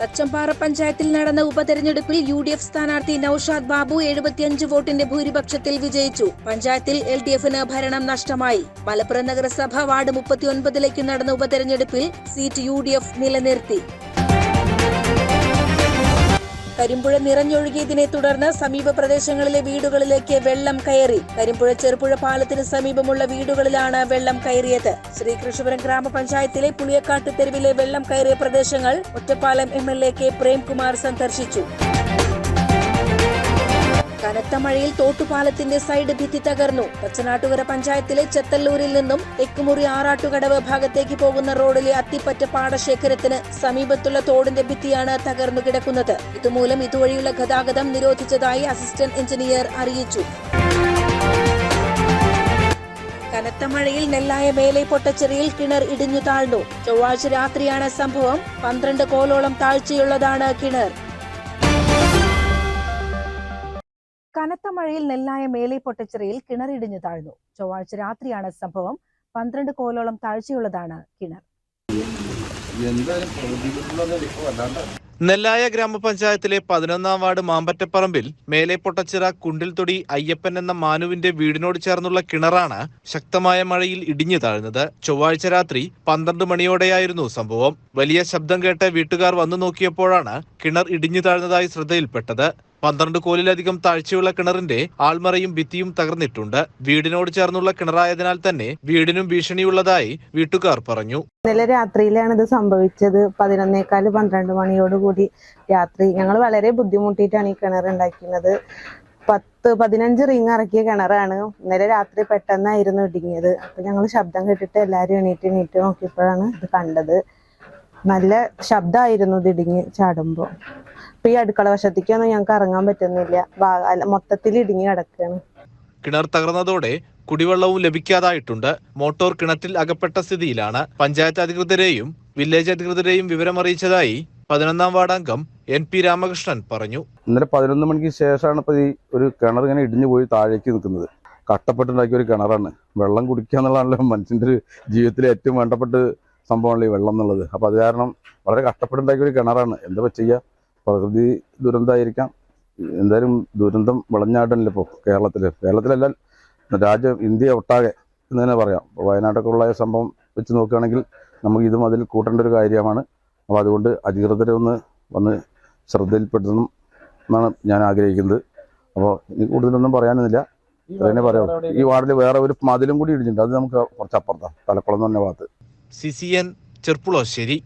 തച്ചമ്പാറ പഞ്ചായത്തിൽ നടന്ന ഉപതെരഞ്ഞെടുപ്പിൽ യു ഡി എഫ് സ്ഥാനാർത്ഥി നൌഷാദ് ബാബു എഴുപത്തിയഞ്ച് വോട്ടിന്റെ ഭൂരിപക്ഷത്തിൽ വിജയിച്ചു. പഞ്ചായത്തിൽ എൽ ഡി എഫിന് ഭരണം നഷ്ടമായി. മലപ്പുറം നഗരസഭ വാർഡ് മുപ്പത്തിയൊൻപതിലേക്ക് നടന്ന ഉപതെരഞ്ഞെടുപ്പിൽ സീറ്റ് യു ഡി എഫ് നിലനിർത്തി. കരിമ്പുഴ നിറഞ്ഞൊഴുകിയതിനെ തുടർന്ന് സമീപ പ്രദേശങ്ങളിലെ വീടുകളിലേക്ക് വെള്ളം കയറി. കരിമ്പുഴ ചെറുപുഴ പാലത്തിന് സമീപമുള്ള വീടുകളിലാണ് വെള്ളം കയറിയത്. ശ്രീകൃഷ്ണപുരം ഗ്രാമപഞ്ചായത്തിലെ പുളിയക്കാട്ട് തെരുവിലെ വെള്ളം കയറിയ പ്രദേശങ്ങൾ Ottapalam M L A K Premkumar സന്ദർശിച്ചു. കനത്ത മഴയിൽ തോട്ടുപാലത്തിന്റെ സൈഡ് ഭിത്തി തകർന്നു. പച്ചനാട്ടുകര പഞ്ചായത്തിലെ ചെത്തല്ലൂരിൽ നിന്നും തെക്കുമുറി ആറാട്ടുകടവ് ഭാഗത്തേക്ക് പോകുന്ന റോഡിലെ അത്തിപ്പറ്റ പാടശേഖരത്തിന് സമീപത്തുള്ള തോടിന്റെ ഭിത്തിയാണ് തകർന്നു കിടക്കുന്നത്. ഇതുമൂലം ഇതുവഴിയുള്ള ഗതാഗതം നിരോധിച്ചതായി അസിസ്റ്റന്റ് എഞ്ചിനീയർ അറിയിച്ചു. കനത്ത മഴയിൽ നെല്ലായ മേലെ പൊട്ടച്ചെറിയിൽ കിണർ ഇടിഞ്ഞു താഴ്ന്നു. ചൊവ്വാഴ്ച രാത്രിയാണ് സംഭവം. പന്ത്രണ്ട് കോലോളം താഴ്ചയുള്ളതാണ് കിണർ. കനത്ത മഴയിൽ നെല്ലായ മേലെ പൊട്ടച്ചിറയിൽ കിണറിടിഞ്ഞു താഴ്ന്നു. ചൊവ്വാഴ്ച രാത്രിയാണ് സംഭവം. പന്ത്രണ്ട് കോലോളം താഴ്ചയുള്ളതാണ് കിണർ. നെല്ലായ ഗ്രാമപഞ്ചായത്തിലെ പതിനൊന്നാം വാർഡ് മാമ്പറ്റപ്പറമ്പിൽ മേലെ പൊട്ടച്ചിറ കുണ്ടിൽത്തൊടി അയ്യപ്പൻ എന്ന മാനുവിന്റെ വീടിനോട് ചേർന്നുള്ള കിണറാണ് ശക്തമായ മഴയിൽ ഇടിഞ്ഞു താഴ്ന്നത്. ചൊവ്വാഴ്ച രാത്രി പന്ത്രണ്ട് മണിയോടെയായിരുന്നു സംഭവം. വലിയ ശബ്ദം കേട്ട് വീട്ടുകാർ വന്നു നോക്കിയപ്പോഴാണ് കിണർ ഇടിഞ്ഞു താഴ്ന്നതായി ശ്രദ്ധയിൽപ്പെട്ടത്. പന്ത്രണ്ട് കോലിലധികം താഴ്ചയുള്ള കിണറിന്റെ ആൾമറയും ഭിത്തിയും തകർന്നിട്ടുണ്ട്. വീടിനോട് ചേർന്നുള്ള കിണറായതിനാൽ തന്നെ വീടിനും ഭീഷണിയുള്ളതായി വീട്ടുകാർ പറഞ്ഞു. ഇന്നലെ രാത്രിയിലാണ് ഇത് സംഭവിച്ചത്. പതിനൊന്നേക്കാൽ പന്ത്രണ്ട് മണിയോടുകൂടി രാത്രി ഞങ്ങൾ വളരെ ബുദ്ധിമുട്ടിയിട്ടാണ് ഈ കിണർ ഉണ്ടാക്കുന്നത് പത്ത് പതിനഞ്ച് റിങ് ഇറക്കിയ കിണറാണ് ഇന്നലെ രാത്രി പെട്ടെന്നായിരുന്നു ഇടുങ്ങിയത് അപ്പൊ ഞങ്ങൾ ശബ്ദം കേട്ടിട്ട് എല്ലാരും എണീറ്റ് എണീറ്റ് നോക്കിയപ്പോഴാണ് ഇത് കണ്ടത്. നല്ല ശബ്ദമായിരുന്നു ഇടിഞ്ഞ് ചാടുമ്പോൾ ഇപ്പൊ ഈ അടുക്കള വശത്തേക്കൊന്നും ഞങ്ങൾക്ക് ഇറങ്ങാൻ പറ്റുന്നില്ല. മൊത്തത്തിൽ ഇടിഞ്ഞ് കിടക്കുകയാണ് കിണർ തകർന്നതോടെ കുടിവെള്ളവും ലഭിക്കാതായിട്ടുണ്ട്. മോട്ടോർ കിണറ്റിൽ അകപ്പെട്ട സ്ഥിതിയിലാണ്. പഞ്ചായത്ത് അധികൃതരെയും വില്ലേജ് അധികൃതരെയും വിവരമറിയിച്ചതായി പതിനൊന്നാം വാർഡംഗം എൻ പി രാമകൃഷ്ണൻ പറഞ്ഞു. ഇന്നലെ പതിനൊന്ന് മണിക്ക് ശേഷമാണ് ഇപ്പൊ ഈ ഒരു കിണർ ഇങ്ങനെ ഇടിഞ്ഞു പോയി താഴേക്ക് നിൽക്കുന്നത്. കട്ടപ്പെട്ടുണ്ടാക്കിയ ഒരു കിണറാണ്. വെള്ളം കുടിക്കുക എന്നുള്ളതാണല്ലോ മനുഷ്യന്റെ ഒരു ജീവിതത്തിലെ ഏറ്റവും വേണ്ടപ്പെട്ട സംഭവമാണല്ലോ ഈ വെള്ളം എന്നുള്ളത്. അപ്പോൾ അത് കാരണം വളരെ കഷ്ടപ്പെട്ടുണ്ടാക്കിയ ഒരു കിണറാണ്. എന്താ ചെയ്യുക പ്രകൃതി ദുരന്തമായിരിക്കാം. എന്തായാലും ദുരന്തം വിളഞ്ഞാടല്ലോ ഇപ്പോൾ കേരളത്തിൽ കേരളത്തിലല്ല രാജ്യം ഇന്ത്യ ഒട്ടാകെ എന്ന് തന്നെ പറയാം. വയനാട്ടൊക്കെ ഉള്ള സംഭവം വെച്ച് നോക്കുകയാണെങ്കിൽ നമുക്ക് ഇതും അതിൽ കൂട്ടേണ്ട ഒരു കാര്യമാണ്. അപ്പോൾ അതുകൊണ്ട് അധികൃതരെ ഒന്ന് വന്ന് ശ്രദ്ധയിൽപ്പെടുത്തണം എന്നാണ് ഞാൻ ആഗ്രഹിക്കുന്നത്. അപ്പോൾ ഇനി കൂടുതലൊന്നും പറയാനൊന്നുമില്ല. അതന്നെ പറയാം ഈ വാർഡിൽ വേറെ ഒരു മതിലും കൂടി ഇടിഞ്ഞിട്ടുണ്ട്. അത് നമുക്ക് കുറച്ച് അപ്പുറത്താണ് തലക്കുളം എന്ന് പറഞ്ഞ ഭാഗത്ത്. C C N Cherpulassery.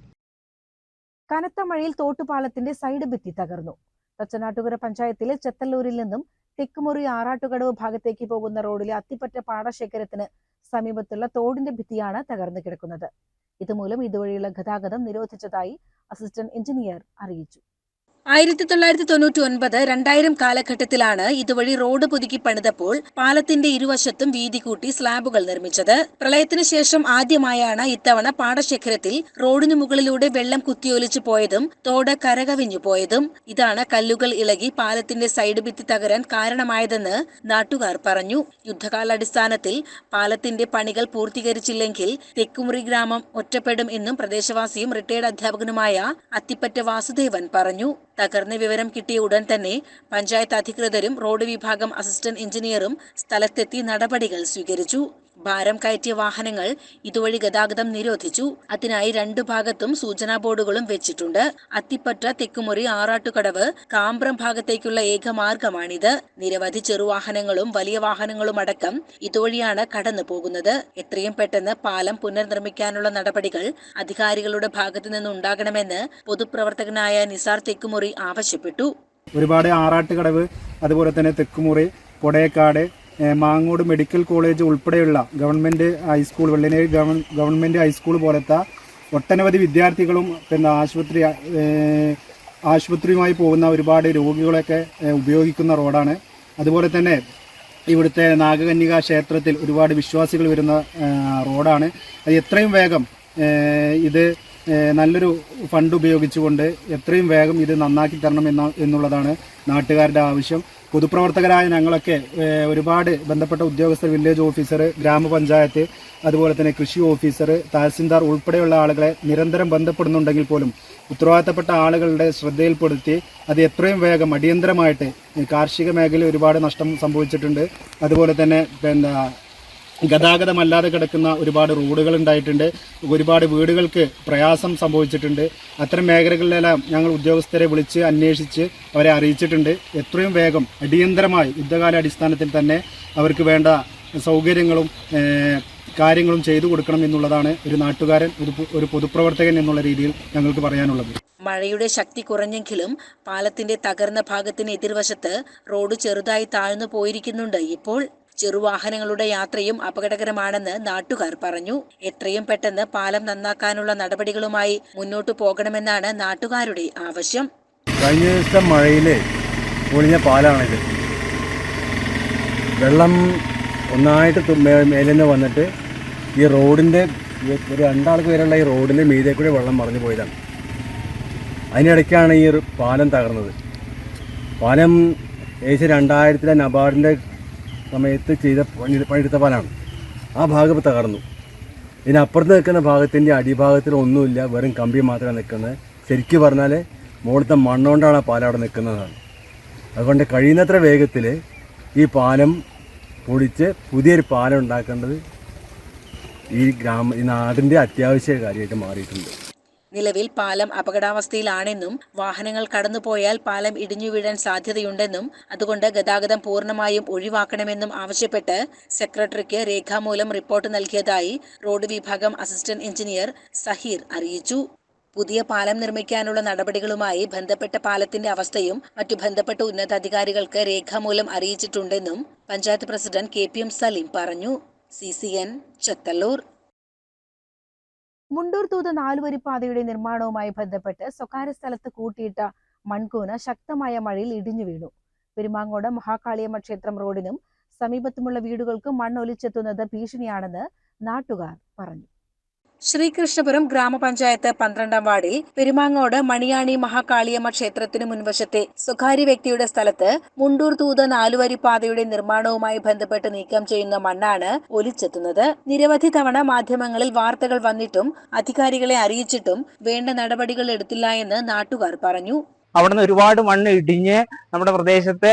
കനത്ത മഴയിൽ തോട്ടുപാലത്തിന്റെ സൈഡ് ഭിത്തി തകർന്നു. തച്ചനാട്ടുകര പഞ്ചായത്തിലെ ചെത്തല്ലൂരിൽ നിന്നും തെക്കുമുറി ആറാട്ടുകടവ് ഭാഗത്തേക്ക് പോകുന്ന റോഡിലെ അത്തിപ്പറ്റ പാടശേഖരത്തിന് സമീപത്തുള്ള തോടിന്റെ ഭിത്തിയാണ് തകർന്നു കിടക്കുന്നത്. ഇതുമൂലം ഇതുവഴിയുള്ള ഗതാഗതം നിരോധിച്ചതായി അസിസ്റ്റന്റ് എഞ്ചിനീയർ അറിയിച്ചു. ആയിരത്തി തൊള്ളായിരത്തി തൊണ്ണൂറ്റി ഒൻപത് രണ്ടായിരം കാലഘട്ടത്തിലാണ് ഇതുവഴി റോഡ് പുതുക്കി പണിതപ്പോൾ പാലത്തിന്റെ ഇരുവശത്തും വീതി കൂട്ടി സ്ലാബുകൾ നിർമ്മിച്ചത്. പ്രളയത്തിന് ശേഷം ആദ്യമായാണ് ഇത്തവണ പാടശേഖരത്തിൽ റോഡിനു മുകളിലൂടെ വെള്ളം കുത്തിയൊലിച്ചു പോയതും തോട് കരകവിഞ്ഞു പോയതും. ഇതാണ് കല്ലുകൾ ഇളകി പാലത്തിന്റെ സൈഡ് ഭിത്തി തകരാൻ കാരണമായതെന്ന് നാട്ടുകാർ പറഞ്ഞു. യുദ്ധകാലാടിസ്ഥാനത്തിൽ പാലത്തിന്റെ പണികൾ പൂർത്തീകരിച്ചില്ലെങ്കിൽ തെക്കുമുറി ഗ്രാമം ഒറ്റപ്പെടും എന്നും പ്രദേശവാസിയും റിട്ടയർഡ് അധ്യാപകനുമായ അത്തിപ്പറ്റ വാസുദേവൻ പറഞ്ഞു. തകർന്ന വിവരം കിട്ടിയ ഉടൻ തന്നെ പഞ്ചായത്ത് അധികൃതരും റോഡ് വിഭാഗം അസിസ്റ്റന്റ് എഞ്ചിനീയറും സ്ഥലത്തെത്തി നടപടികൾ സ്വീകരിച്ചു. ഭാരം കയറ്റിയ വാഹനങ്ങൾ ഇതുവഴി ഗതാഗതം നിരോധിച്ചു. അതിനായി രണ്ടു ഭാഗത്തും സൂചനാ ബോർഡുകളും വെച്ചിട്ടുണ്ട്. അത്തിപ്പറ്റ തെക്കുമുറി ആറാട്ടുകടവ് കാമ്പ്രം ഭാഗത്തേക്കുള്ള ഏക മാർഗമാണിത് നിരവധി ചെറുവാഹനങ്ങളും വലിയ വാഹനങ്ങളും അടക്കം ഇതുവഴിയാണ് കടന്നു പോകുന്നത്. എത്രയും പെട്ടെന്ന് പാലം പുനർനിർമ്മിക്കാനുള്ള നടപടികൾ അധികാരികളുടെ ഭാഗത്തു നിന്നുണ്ടാകണമെന്ന് പൊതുപ്രവർത്തകനായ നിസാർ തെക്കുമുറി ആവശ്യപ്പെട്ടു. ഒരുപാട് ആറാട്ടുകടവ് അതുപോലെ തന്നെ തെക്കുമുറി കൊടയക്കാട് മാങ്ങോട് മെഡിക്കൽ കോളേജ് ഉൾപ്പെടെയുള്ള government high school Vellinezhi govern government high school പോലത്തെ ഒട്ടനവധി വിദ്യാർത്ഥികളും പിന്നെ ആശുപത്രി ആശുപത്രിയുമായി പോകുന്ന ഒരുപാട് രോഗികളൊക്കെ ഉപയോഗിക്കുന്ന റോഡാണ്. അതുപോലെ തന്നെ ഇവിടുത്തെ നാഗകന്യക ക്ഷേത്രത്തിൽ ഒരുപാട് വിശ്വാസികൾ വരുന്ന റോഡാണ്. അത് എത്രയും വേഗം ഇത് നല്ലൊരു ഫണ്ട് ഉപയോഗിച്ചുകൊണ്ട് എത്രയും വേഗം ഇത് നന്നാക്കി തരണം എന്ന എന്നുള്ളതാണ് നാട്ടുകാരുടെ ആവശ്യം. പൊതുപ്രവർത്തകരായ ഞങ്ങളൊക്കെ ഒരുപാട് ബന്ധപ്പെട്ട ഉദ്യോഗസ്ഥർ വില്ലേജ് ഓഫീസർ ഗ്രാമപഞ്ചായത്ത് അതുപോലെ തന്നെ കൃഷി ഓഫീസർ തഹസിൽദാർ ഉൾപ്പെടെയുള്ള ആളുകളെ നിരന്തരം ബന്ധപ്പെടുന്നുണ്ടെങ്കിൽ പോലും ഉത്തരവാദിത്തപ്പെട്ട ആളുകളുടെ ശ്രദ്ധയിൽപ്പെടുത്തി അത് എത്രയും വേഗം അടിയന്തരമായിട്ട് കാർഷിക മേഖലയിൽ ഒരുപാട് നഷ്ടം സംഭവിച്ചിട്ടുണ്ട്. അതുപോലെ തന്നെ പിന്നെ ഗതാഗതമല്ലാതെ കിടക്കുന്ന ഒരുപാട് റോഡുകൾ ഉണ്ടായിട്ടുണ്ട്. ഒരുപാട് വീടുകൾക്ക് പ്രയാസം സംഭവിച്ചിട്ടുണ്ട്. അത്തരം മേഖലകളിലെല്ലാം ഞങ്ങൾ ഉദ്യോഗസ്ഥരെ വിളിച്ച് അന്വേഷിച്ച് അവരെ അറിയിച്ചിട്ടുണ്ട്. എത്രയും വേഗം അടിയന്തരമായി യുദ്ധകാല അടിസ്ഥാനത്തിൽ തന്നെ അവർക്ക് വേണ്ട സൗകര്യങ്ങളും കാര്യങ്ങളും ചെയ്തു കൊടുക്കണം എന്നുള്ളതാണ് ഒരു നാട്ടുകാരൻ ഒരു ഒരു പൊതുപ്രവർത്തകൻ എന്നുള്ള രീതിയിൽ ഞങ്ങൾക്ക് പറയാനുള്ളത്. മഴയുടെ ശക്തി കുറഞ്ഞെങ്കിലും പാലത്തിന്റെ തകർന്ന ഭാഗത്തിന് എതിർവശത്ത് റോഡ് ചെറുതായി താഴ്ന്നു പോയിരിക്കുന്നുണ്ട്. ഇപ്പോൾ ചെറുവാഹനങ്ങളുടെ യാത്രയും അപകടകരമാണെന്ന് നാട്ടുകാർ പറഞ്ഞു. എത്രയും പെട്ടെന്ന് പാലം നന്നാക്കാനുള്ള നടപടികളുമായി മുന്നോട്ടു പോകണമെന്നാണ് നാട്ടുകാരുടെ ആവശ്യം. കഴിഞ്ഞ ദിവസം മഴയിൽ പൊളിഞ്ഞ പാലാണിത്. വെള്ളം ഒന്നായിട്ട് മേലെന്ന് വന്നിട്ട് ഈ റോഡിന്റെ ഒരു രണ്ടാൾക്ക് വരെയുള്ള ഈ റോഡിന്റെ മീതെ കൂടി വെള്ളം മറിഞ്ഞു പോയതാണ്. അതിനിടയ്ക്കാണ് ഈ പാലം തകർന്നത്. പാലം ഏകദേശം രണ്ടായിരത്തിലെ നബാർഡിന്റെ സമയത്ത് ചെയ്ത പണി പണിയെടുത്ത പാലാണ്. ആ ഭാഗം തകർന്നു. ഇനി അപ്പുറത്ത് നിൽക്കുന്ന ഭാഗത്തിന്റെ അടിഭാഗത്തിൽ ഒന്നുമില്ല. വെറും കമ്പി മാത്രമേ നിൽക്കുന്നത്. ശരിക്കും പറഞ്ഞാൽ മുകളിലത്തെ മണ്ണുകൊണ്ടാണ് ആ പാലം അവിടെ നിൽക്കുന്നതാണ് അതുകൊണ്ട് കഴിയുന്നത്ര വേഗത്തിൽ ഈ പാലം പൊളിച്ച് പുതിയൊരു പാലം ഉണ്ടാക്കേണ്ടത് ഈ ഗ്രാമ ഈ നാടിന്റെ അത്യാവശ്യ കാര്യമായിട്ട് മാറിയിട്ടുണ്ട്. നിലവിൽ പാലം അപകടാവസ്ഥയിലാണെന്നും വാഹനങ്ങൾ കടന്നുപോയാൽ പാലം ഇടിഞ്ഞു വീഴാൻ സാധ്യതയുണ്ടെന്നും അതുകൊണ്ട് ഗതാഗതം പൂർണമായും ഒഴിവാക്കണമെന്നും ആവശ്യപ്പെട്ട് സെക്രട്ടറിക്ക് രേഖാമൂലം റിപ്പോർട്ട് നൽകിയതായി റോഡ് വിഭാഗം അസിസ്റ്റന്റ് എഞ്ചിനീയർ സഹീർ അറിയിച്ചു. പുതിയ പാലം നിർമ്മിക്കാനുള്ള നടപടികളുമായി ബന്ധപ്പെട്ട പാലത്തിന്റെ അവസ്ഥയും മറ്റു ബന്ധപ്പെട്ട ഉന്നതാധികാരികൾക്ക് രേഖാമൂലം അറിയിച്ചിട്ടുണ്ടെന്നും panchayat president K P M Saleem പറഞ്ഞു. C C N Chathallur. Mundur Thoothu നാലുവരിപ്പാതയുടെ നിർമ്മാണവുമായി ബന്ധപ്പെട്ട് സ്വകാര്യ സ്ഥലത്ത് കൂട്ടിയിട്ട മൺകൂന ശക്തമായ മഴയിൽ ഇടിഞ്ഞു വീണു. പെരുമാങ്ങോട് മഹാകാളിയമ്മ ക്ഷേത്രം റോഡിനും സമീപത്തുമുള്ള വീടുകൾക്കും മണ്ണൊലിച്ചെത്തുന്നത് ഭീഷണിയാണെന്ന് നാട്ടുകാർ പറഞ്ഞു. ശ്രീകൃഷ്ണപുരം ഗ്രാമപഞ്ചായത്ത് പന്ത്രണ്ടാം വാർഡിൽ പെരുമാങ്ങോട് മണിയാണി മഹാകാളിയമ്മ ക്ഷേത്രത്തിന് മുൻവശത്തെ സ്വകാര്യ വ്യക്തിയുടെ സ്ഥലത്ത് മുണ്ടൂർ തൂത നാലുവരി പാതയുടെ നിർമ്മാണവുമായി ബന്ധപ്പെട്ട് നീക്കം ചെയ്യുന്ന മണ്ണാണ് ഒലിച്ചെത്തുന്നത്. നിരവധി തവണ മാധ്യമങ്ങളിൽ വാർത്തകൾ വന്നിട്ടും അധികാരികളെ അറിയിച്ചിട്ടും വേണ്ട നടപടികൾ എടുത്തില്ല എന്ന് നാട്ടുകാർ പറഞ്ഞു. അവിടെ നിന്ന് ഒരുപാട് മണ്ണ് ഇടിഞ്ഞ് നമ്മുടെ പ്രദേശത്തെ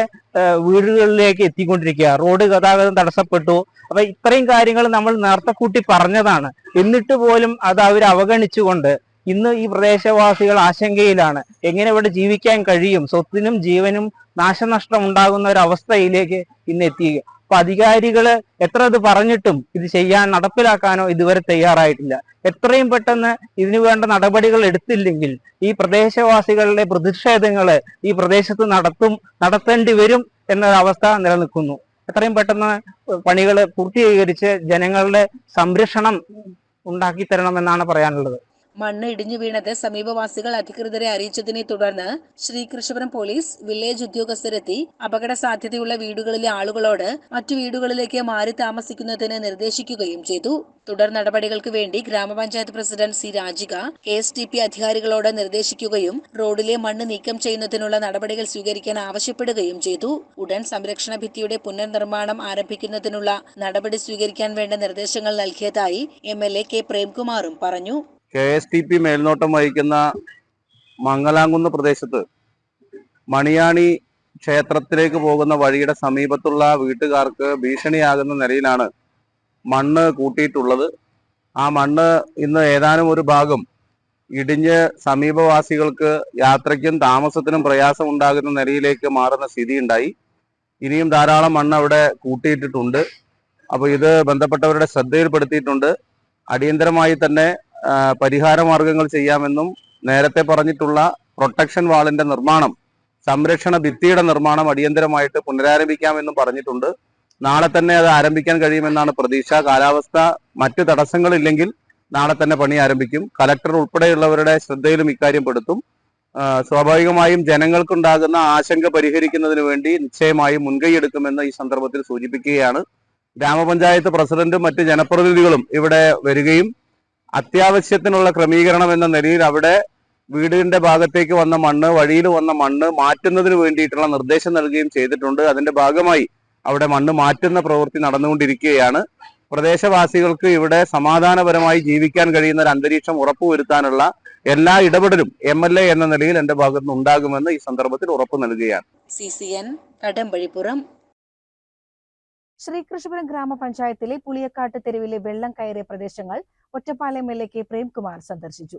വീടുകളിലേക്ക് എത്തിക്കൊണ്ടിരിക്കുക റോഡ് ഗതാഗതം തടസ്സപ്പെട്ടു. അപ്പൊ ഇത്രയും കാര്യങ്ങൾ നമ്മൾ നേരത്തെ കൂട്ടി പറഞ്ഞതാണ്. എന്നിട്ട് പോലും അത് അവർ അവഗണിച്ചുകൊണ്ട് ഇന്ന് ഈ പ്രദേശവാസികൾ ആശങ്കയിലാണ്. എങ്ങനെ ഇവിടെ ജീവിക്കാൻ കഴിയും? സ്വത്തിനും ജീവനും നാശനഷ്ടം ഉണ്ടാകുന്ന ഒരു അവസ്ഥയിലേക്ക് ഇന്ന് എത്തിക്കുക അപ്പൊ അധികാരികൾ എത്ര ഇത് പറഞ്ഞിട്ടും ഇത് ചെയ്യാൻ നടപ്പിലാക്കാനോ ഇതുവരെ തയ്യാറായിട്ടില്ല. എത്രയും പെട്ടെന്ന് ഇതിനു വേണ്ട നടപടികൾ എടുത്തില്ലെങ്കിൽ ഈ പ്രദേശവാസികളുടെ പ്രതിഷേധങ്ങൾ ഈ പ്രദേശത്ത് നടത്തും നടത്തേണ്ടി വരും എന്നൊരവസ്ഥ നിലനിൽക്കുന്നു. എത്രയും പെട്ടെന്ന് പണികൾ പൂർത്തീകരിച്ച് ജനങ്ങളുടെ സംരക്ഷണം ഉണ്ടാക്കി തരണമെന്നാണ് പറയാനുള്ളത്. മണ്ണ് ഇടിഞ്ഞു വീണത് സമീപവാസികൾ അധികൃതരെ അറിയിച്ചതിനെ തുടർന്ന് ശ്രീകൃഷ്ണപുരം പോലീസ് വില്ലേജ് ഉദ്യോഗസ്ഥരെത്തി. അപകട സാധ്യതയുള്ള വീടുകളിലെ ആളുകളോട് മറ്റു വീടുകളിലേക്ക് മാറി താമസിക്കുന്നതിന് നിർദ്ദേശിക്കുകയും ചെയ്തു. തുടർ നടപടികൾക്ക് വേണ്ടി ഗ്രാമപഞ്ചായത്ത് president C. Rajika K S T P അധികാരികളോട് നിർദ്ദേശിക്കുകയും റോഡിലെ മണ്ണ് നീക്കം ചെയ്യുന്നതിനുള്ള നടപടികൾ സ്വീകരിക്കാൻ ആവശ്യപ്പെടുകയും ചെയ്തു. ഉടൻ സംരക്ഷണ ഭിത്തിയുടെ പുനർനിർമ്മാണം ആരംഭിക്കുന്നതിനുള്ള നടപടി സ്വീകരിക്കാൻ വേണ്ട നിർദ്ദേശങ്ങൾ നൽകിയതായി എം. എൽ. എ. കെ. പ്രേംകുമാറും പറഞ്ഞു. കെ എസ് ടി പി മേൽനോട്ടം വഹിക്കുന്ന മംഗലാംകുന്ന് പ്രദേശത്ത് മണിയാണി ക്ഷേത്രത്തിലേക്ക് പോകുന്ന വഴിയുടെ സമീപത്തുള്ള വീട്ടുകാർക്ക് ഭീഷണിയാകുന്ന നിലയിലാണ് മണ്ണ് കൂട്ടിയിട്ടുള്ളത്. ആ മണ്ണ് ഇന്ന് ഏതാനും ഒരു ഭാഗം ഇടിഞ്ഞ് സമീപവാസികൾക്ക് യാത്രയ്ക്കും താമസത്തിനും പ്രയാസം ഉണ്ടാകുന്ന നിലയിലേക്ക് മാറുന്ന സ്ഥിതി ഉണ്ടായി ഇനിയും ധാരാളം മണ്ണ് അവിടെ കൂട്ടിയിട്ടിട്ടുണ്ട്. അപ്പോൾ ഇത് ബന്ധപ്പെട്ടവരുടെ ശ്രദ്ധയിൽപ്പെടുത്തിയിട്ടുണ്ട്. അടിയന്തരമായി തന്നെ പരിഹാര മാർഗങ്ങൾ ചെയ്യാമെന്നും നേരത്തെ പറഞ്ഞിട്ടുള്ള പ്രൊട്ടക്ഷൻ വാളിന്റെ നിർമ്മാണം സംരക്ഷണ ഭിത്തിയുടെ നിർമ്മാണം അടിയന്തരമായിട്ട് പുനരാരംഭിക്കാമെന്നും പറഞ്ഞിട്ടുണ്ട്. നാളെ തന്നെ അത് ആരംഭിക്കാൻ കഴിയുമെന്നാണ് പ്രതീക്ഷ. കാലാവസ്ഥ മറ്റു തടസ്സങ്ങളില്ലെങ്കിൽ നാളെ തന്നെ പണി ആരംഭിക്കും. കലക്ടർ ഉൾപ്പെടെയുള്ളവരുടെ ശ്രദ്ധയിലും ഇക്കാര്യം പെടുത്തും. സ്വാഭാവികമായും ജനങ്ങൾക്കുണ്ടാകുന്ന ആശങ്ക പരിഹരിക്കുന്നതിന് വേണ്ടി നിശ്ചയമായും മുൻകൈയെടുക്കുമെന്ന് ഈ സന്ദർഭത്തിൽ സൂചിപ്പിക്കുകയാണ്. ഗ്രാമപഞ്ചായത്ത് പ്രസിഡന്റും മറ്റ് ജനപ്രതിനിധികളും ഇവിടെ വരികയും അത്യാവശ്യത്തിനുള്ള ക്രമീകരണം എന്ന നിലയിൽ അവിടെ വീടിന്റെ ഭാഗത്തേക്ക് വന്ന മണ്ണ് വഴിയിൽ വന്ന മണ്ണ് മാറ്റുന്നതിന് വേണ്ടിയിട്ടുള്ള നിർദ്ദേശം നൽകുകയും ചെയ്തിട്ടുണ്ട്. അതിന്റെ ഭാഗമായി അവിടെ മണ്ണ് മാറ്റുന്ന പ്രവൃത്തി നടന്നുകൊണ്ടിരിക്കുകയാണ്. പ്രദേശവാസികൾക്ക് ഇവിടെ സമാധാനപരമായി ജീവിക്കാൻ കഴിയുന്ന ഒരു അന്തരീക്ഷം ഉറപ്പുവരുത്താനുള്ള എല്ലാ ഇടപെടലും എം എൽ എ എന്ന നിലയിൽ എന്റെ ഭാഗത്തുനിന്ന് ഉണ്ടാകുമെന്ന് ഈ സന്ദർഭത്തിൽ ഉറപ്പു നൽകുകയാണ്. C C N Kadambazhipuram Sreekrishnapuram ഗ്രാമപഞ്ചായത്തിലെ പുളിയക്കാട്ട് തെരുവിലെ വെള്ളം കയറിയ പ്രദേശങ്ങൾ Ottapalam L A K Premkumar സന്ദർശിച്ചു.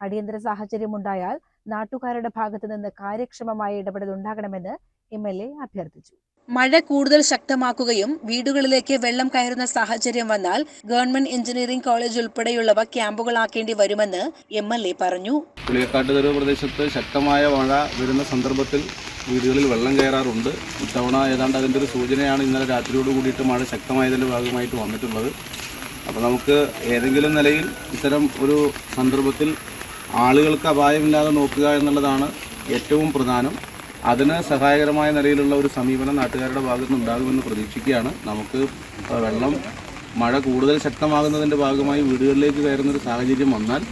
അടിയന്തര സാഹചര്യമുണ്ടായാൽ നാട്ടുകാരുടെ ഭാഗത്തു നിന്ന് കാര്യക്ഷമമായ ഇടപെടൽ ഉണ്ടാകണമെന്ന് എം എൽ എ അഭ്യർത്ഥിച്ചു. മഴ കൂടുതൽ ശക്തമാക്കുകയും വീടുകളിലേക്ക് വെള്ളം കയറുന്ന സാഹചര്യം വന്നാൽ ഗവൺമെന്റ് എഞ്ചിനീയറിംഗ് കോളേജ് ഉൾപ്പെടെയുള്ളവ ക്യാമ്പുകളാക്കേണ്ടി വരുമെന്ന് എം എൽ എ പറഞ്ഞു. പുളിയക്കാട്ട് തെരുവ് പ്രദേശത്ത് ശക്തമായ മഴ വരുന്ന സന്ദർഭത്തിൽ വീടുകളിൽ വെള്ളം കയറാറുണ്ട്. ഇത്തവണ ഏതാണ്ട് അതിന്റെ ഒരു സൂചനയാണ് ഇന്നലെ രാത്രിയോട് കൂടിയിട്ട് മഴ ശക്തമായതിന്റെ ഭാഗമായിട്ട് വന്നിട്ടുള്ളത്. അപ്പോൾ നമുക്ക് ഏതെങ്കിലും നിലയിൽ ഇത്തരം ഒരു സന്ദർഭത്തിൽ ആളുകൾക്ക് അപായമില്ലാതെ നോക്കുക എന്നുള്ളതാണ് ഏറ്റവും പ്രധാനം. അതിന് സഹായകരമായ നിലയിലുള്ള ഒരു സമീപനം നാട്ടുകാരുടെ ഭാഗത്ത് ഉണ്ടാകുമെന്ന് പ്രതീക്ഷിക്കുകയാണ്. നമുക്ക് വെള്ളം മഴ കൂടുതൽ ശക്തമാകുന്നതിന്റെ ഭാഗമായി വീടുകളിലേക്ക് കയറുന്നൊരു സാഹചര്യം വന്നാൽ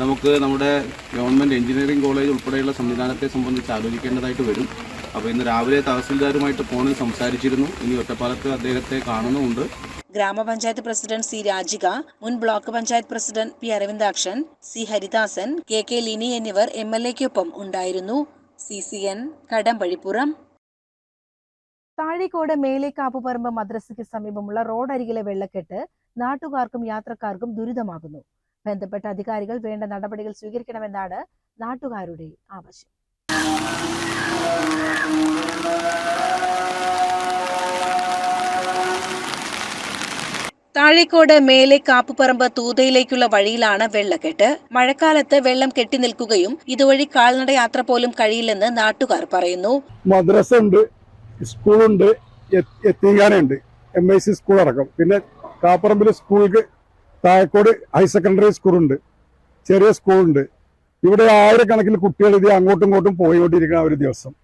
നമുക്ക് നമ്മുടെ ഗവൺമെന്റ് എഞ്ചിനീയറിംഗ് കോളേജ് ഉൾപ്പെടെയുള്ള സംവിധാനത്തെ സംബന്ധിച്ച് ആലോചിക്കേണ്ടതായിട്ട് വരും. അപ്പോൾ ഇന്ന് രാവിലെ തഹസിൽദാരുമായിട്ട് ഫോണിൽ സംസാരിച്ചിരുന്നു. ഇനി ഒറ്റപ്പാലത്ത് അദ്ദേഹത്തെ കാണുന്നുമുണ്ട്. ഗ്രാമപഞ്ചായത്ത് പ്രസിഡന്റ് സി രാജിക മുൻ block panchayat president P Aravindakshan C Haridasan K K Lini എന്നിവർ എം എൽ എക്കൊപ്പം ഉണ്ടായിരുന്നു. C C N Kadambazhipuram Thazhekkode Melekkappuparambu മദ്രസയ്ക്ക് സമീപമുള്ള റോഡരികിലെ വെള്ളക്കെട്ട് നാട്ടുകാർക്കും യാത്രക്കാർക്കും ദുരിതമാകുന്നു. ബന്ധപ്പെട്ട അധികാരികൾ വേണ്ട നടപടികൾ സ്വീകരിക്കണമെന്നാണ് നാട്ടുകാരുടെ ആവശ്യം. താഴേക്കോട് മേലെ കാപ്പുപറമ്പ് തൂതയിലേക്കുള്ള വഴിയിലാണ് വെള്ളക്കെട്ട്. മഴക്കാലത്ത് വെള്ളം കെട്ടി നിൽക്കുകയും ഇതുവഴി കാൽനട യാത്ര പോലും കഴിയില്ലെന്ന് നാട്ടുകാർ പറയുന്നു. മദ്രസ ഉണ്ട് സ്കൂളുണ്ട് എത്തിങ്കാനുണ്ട് എം ഐ സി സ്കൂൾ അടക്കം. പിന്നെ കാപ്പറമ്പിലെ സ്കൂൾക്ക് താഴേക്കോട് ഹയർ സെക്കൻഡറി സ്കൂളുണ്ട് ചെറിയ സ്കൂളുണ്ട് ഇവിടെ ആയിരക്കണക്കിന് കുട്ടികൾ ഇത് അങ്ങോട്ടും ഇങ്ങോട്ടും പോയിക്കൊണ്ടിരിക്കുന്ന ഒരു ദിവസം.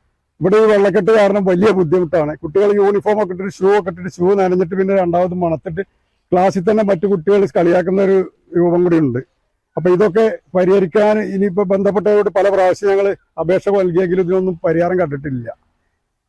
ഇവിടെ ഈ വെള്ളക്കെട്ട് കാരണം വലിയ ബുദ്ധിമുട്ടാണ്. കുട്ടികൾ യൂണിഫോം ഒക്കെ ഇട്ടിട്ട് ഷൂ ഒക്കെ ഇട്ടിട്ട് ഷൂ നനഞ്ഞിട്ട് പിന്നെ രണ്ടാമത് മണത്തിട്ട് ക്ലാസ്സിൽ തന്നെ മറ്റു കുട്ടികൾ കളിയാക്കുന്ന ഒരു രൂപം കൂടി ഉണ്ട്. അപ്പൊ ഇതൊക്കെ പരിഹരിക്കാൻ ഇനിയിപ്പോ ബന്ധപ്പെട്ടവരോട് പല പ്രാവശ്യം ഞങ്ങൾ അപേക്ഷ നൽകിയെങ്കിലും ഇതിനൊന്നും പരിഹാരം കണ്ടിട്ടില്ല.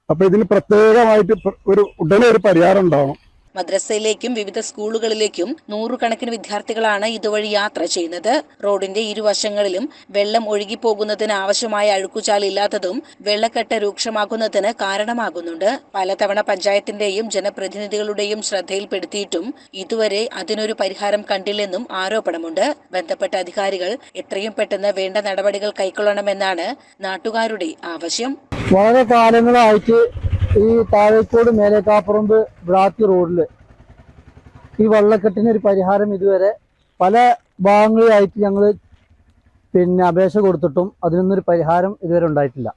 അപ്പൊ ഇതിന് പ്രത്യേകമായിട്ട് ഒരു ഉടനെ ഒരു പരിഹാരം ഉണ്ടാവണം. മദ്രസയിലേക്കും വിവിധ സ്കൂളുകളിലേക്കും നൂറുകണക്കിന് വിദ്യാർത്ഥികളാണ് ഇതുവഴി യാത്ര ചെയ്യുന്നത്. റോഡിന്റെ ഇരുവശങ്ങളിലും വെള്ളം ഒഴുകിപ്പോകുന്നതിന് ആവശ്യമായ അഴുക്കുചാൽ ഇല്ലാത്തതും വെള്ളക്കെട്ട് രൂക്ഷമാകുന്നതിന് കാരണമാകുന്നുണ്ട്. പലതവണ പഞ്ചായത്തിന്റെയും ജനപ്രതിനിധികളുടെയും ശ്രദ്ധയിൽപ്പെടുത്തിയിട്ടും ഇതുവരെ അതിനൊരു പരിഹാരം കണ്ടില്ലെന്നും ആരോപണമുണ്ട്. ബന്ധപ്പെട്ട അധികാരികൾ എത്രയും പെട്ടെന്ന് വേണ്ട നടപടികൾ കൈക്കൊള്ളണമെന്നാണ് നാട്ടുകാരുടെ ആവശ്യം. വളരെ കാലങ്ങളായിട്ട് ഈ താഴേക്കോട് മേലേക്കാപ്പുറമ്പ് ബ്രാത്തി റോഡിൽ ഈ വെള്ളക്കെട്ടിന് ഒരു പരിഹാരം ഇതുവരെ പല ഭാഗങ്ങളിലായിട്ട് ഞങ്ങൾ പിന്നെ അപേക്ഷ കൊടുത്തിട്ടും അതിനൊന്നൊരു പരിഹാരം ഇതുവരെ ഉണ്ടായിട്ടില്ല.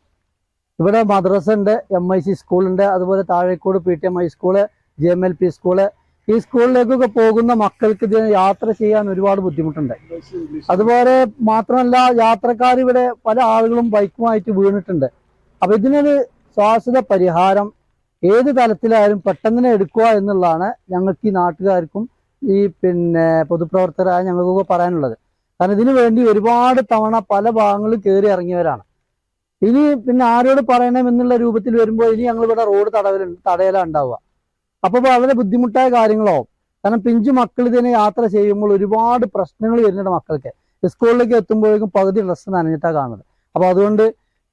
ഇവിടെ മദ്രസ ഉണ്ട് എം ഐ സി സ്കൂളുണ്ട് അതുപോലെ Thazhekkode P T M I school J M L P school. ഈ സ്കൂളിലേക്കൊക്കെ പോകുന്ന മക്കൾക്ക് ഇതിന് യാത്ര ചെയ്യാൻ ഒരുപാട് ബുദ്ധിമുട്ടുണ്ട്. അതുപോലെ മാത്രമല്ല യാത്രക്കാർ ഇവിടെ പല ആളുകളും ബൈക്കുമായിട്ട് വീണിട്ടുണ്ട്. അപ്പൊ ഇതിനൊരു ശാശ്വത പരിഹാരം ഏത് തലത്തിലായാലും പെട്ടെന്ന് എടുക്കുക എന്നുള്ളതാണ് ഞങ്ങൾക്ക് ഈ നാട്ടുകാർക്കും ഈ പിന്നെ പൊതുപ്രവർത്തകരായ ഞങ്ങൾക്കൊക്കെ പറയാനുള്ളത്. കാരണം ഇതിനു വേണ്ടി ഒരുപാട് തവണ പല ഭാഗങ്ങളിൽ കയറി ഇറങ്ങിയവരാണ്. ഇനി പിന്നെ ആരോട് പറയണം എന്നുള്ള രൂപത്തിൽ വരുമ്പോൾ ഇനി ഞങ്ങൾ ഇവിടെ റോഡ് തടവല തടയല ഉണ്ടാവുക. അപ്പോൾ വളരെ ബുദ്ധിമുട്ടായ കാര്യങ്ങളാവും. കാരണം പിഞ്ചു മക്കൾ ഇതിനെ യാത്ര ചെയ്യുമ്പോൾ ഒരുപാട് പ്രശ്നങ്ങൾ വരുന്നുണ്ട് മക്കൾക്ക്. സ്കൂളിലേക്ക് എത്തുമ്പോഴേക്കും പകുതി ഡ്രസ്സ് നനഞ്ഞിട്ടാണ് കാണുന്നത്. അപ്പോൾ അതുകൊണ്ട്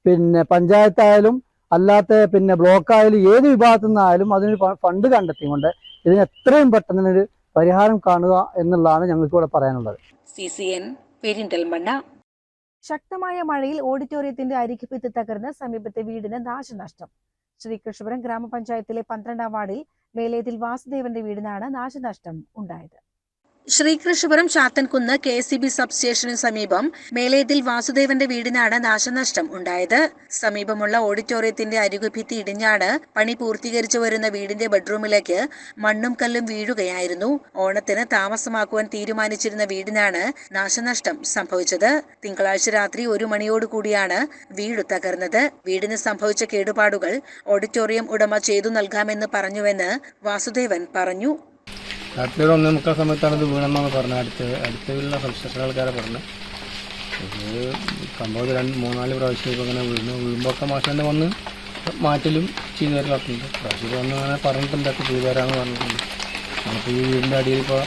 പിന്നെ പഞ്ചായത്തായാലും അല്ലാത്ത പിന്നെ ബ്ലോക്ക് ആയാലും ഏത് വിഭാഗത്തു നിന്നായാലും അതിനൊരു ഫണ്ട് കണ്ടെത്തിക്കൊണ്ട് ഇതിന് എത്രയും പെട്ടെന്ന് ഒരു പരിഹാരം കാണുക എന്നുള്ളതാണ് ഞങ്ങൾക്ക് ഇവിടെ പറയാനുള്ളത്. C C N Perinthalmanna. ശക്തമായ മഴയിൽ ഓഡിറ്റോറിയത്തിന്റെ അരികിപ്പിത്ത് തകർന്ന് സമീപത്തെ വീടിന് നാശനഷ്ടം. ശ്രീകൃഷ്ണപുരം ഗ്രാമപഞ്ചായത്തിലെ പന്ത്രണ്ടാം വാർഡിൽ മേലേതിൽ വാസുദേവന്റെ വീടിനാണ് നാശനഷ്ടം ഉണ്ടായത്. Sreekrishnapuram Chathankunnu K C B സബ്സ്റ്റേഷന് സമീപം മേലേതിൽ വാസുദേവന്റെ വീടിനാണ് നാശനഷ്ടം ഉണ്ടായത്. സമീപമുള്ള ഓഡിറ്റോറിയത്തിന്റെ അരികുഭിത്തി ഇടിഞ്ഞാണ് പണി പൂർത്തീകരിച്ചു വരുന്ന വീടിന്റെ ബെഡ്റൂമിലേക്ക് മണ്ണും കല്ലും വീഴുകയായിരുന്നു. ഓണത്തിന് താമസമാക്കുവാൻ തീരുമാനിച്ചിരുന്ന വീടിനാണ് നാശനഷ്ടം സംഭവിച്ചത്. തിങ്കളാഴ്ച രാത്രി ഒരു മണിയോടുകൂടിയാണ് വീട് തകർന്നത്. വീടിന് സംഭവിച്ച കേടുപാടുകൾ ഓഡിറ്റോറിയം ഉടമ ചെയ്തു നൽകാമെന്ന് പറഞ്ഞുവെന്ന് വാസുദേവൻ പറഞ്ഞു. രാത്രി ഒന്നേ മുക്കാൽ സമയത്താണ് ഇത് വീണെന്നാണ് പറഞ്ഞത്. അടുത്ത് അടുത്തുള്ള സബ്സ്റ്റേഷൻ ആൾക്കാരെ പറഞ്ഞത്. ഇത് സംഭവം രണ്ട് മൂന്നാൽ പ്രാവശ്യം ഇപ്പോൾ ഇങ്ങനെ വീണു വീഴുമ്പോഴൊക്കെ മാഷ് തന്നെ വന്ന് മാറ്റലും ചെയ്തു തരലാക്കുന്നുണ്ട് പ്രാവശ്യം വന്ന് അങ്ങനെ പറഞ്ഞിട്ടുണ്ട് ഒക്കെ ചെയ്തു പറഞ്ഞിട്ടുണ്ട്. നമുക്ക് ഈ വീടിന്റെ അടിയിൽ ഇപ്പോൾ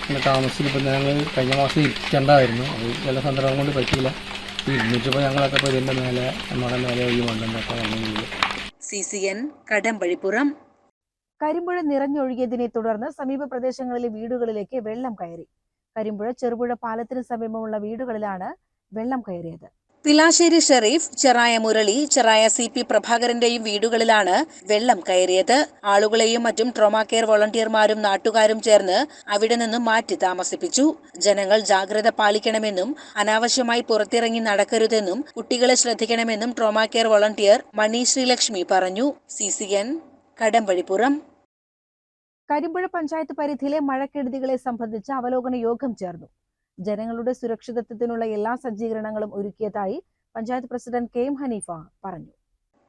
ഇങ്ങനെ താമസിച്ചിപ്പോൾ ഞങ്ങൾ കഴിഞ്ഞ മാസം ഇരിക്കേണ്ടതായിരുന്നു അത് ചില സന്ദർഭം കൊണ്ട് പറ്റിയില്ല. ഇരുന്നിട്ടിപ്പോൾ ഞങ്ങളൊക്കെ ഇപ്പോൾ ഇതിന്റെ മേലെ നമ്മുടെ മേലെ ഈ മണ്ണിന്റെ ഒക്കെ C C N Kadambazhipuram. Karimpuzha നിറഞ്ഞൊഴുകിയതിനെ തുടർന്ന് സമീപ പ്രദേശങ്ങളിലെ വീടുകളിലേക്ക് വെള്ളം കയറി. കരിമ്പുഴ ചെറുപുഴ പാലത്തിന് സമീപമുള്ള വീടുകളിലാണ് വെള്ളം കയറിയത്. പിലാശ്ശേരി ഷെറീഫ് ചെറായ മുരളി ചെറായ സി പി പ്രഭാകരന്റെയും വീടുകളിലാണ് വെള്ളം കയറിയത്. ആളുകളെയും മറ്റും ട്രോമാ കെയർ വോളണ്ടിയർമാരും നാട്ടുകാരും ചേർന്ന് അവിടെ നിന്നും മാറ്റി താമസിപ്പിച്ചു. ജനങ്ങൾ ജാഗ്രത പാലിക്കണമെന്നും അനാവശ്യമായി പുറത്തിറങ്ങി നടക്കരുതെന്നും കുട്ടികളെ ശ്രദ്ധിക്കണമെന്നും trauma care volunteer Mani Sreelakshmi പറഞ്ഞു. C C N Kadambazhipuram. Karimpuzha panchayat പരിധിയിലെ മഴക്കെടുതികളെ സംബന്ധിച്ച് അവലോകന യോഗം ചേർന്നു. ജനങ്ങളുടെ സുരക്ഷിതത്വത്തിനുള്ള എല്ലാ സജ്ജീകരണങ്ങളും ഒരുക്കിയതായി panchayat president K M Haneefa പറഞ്ഞു.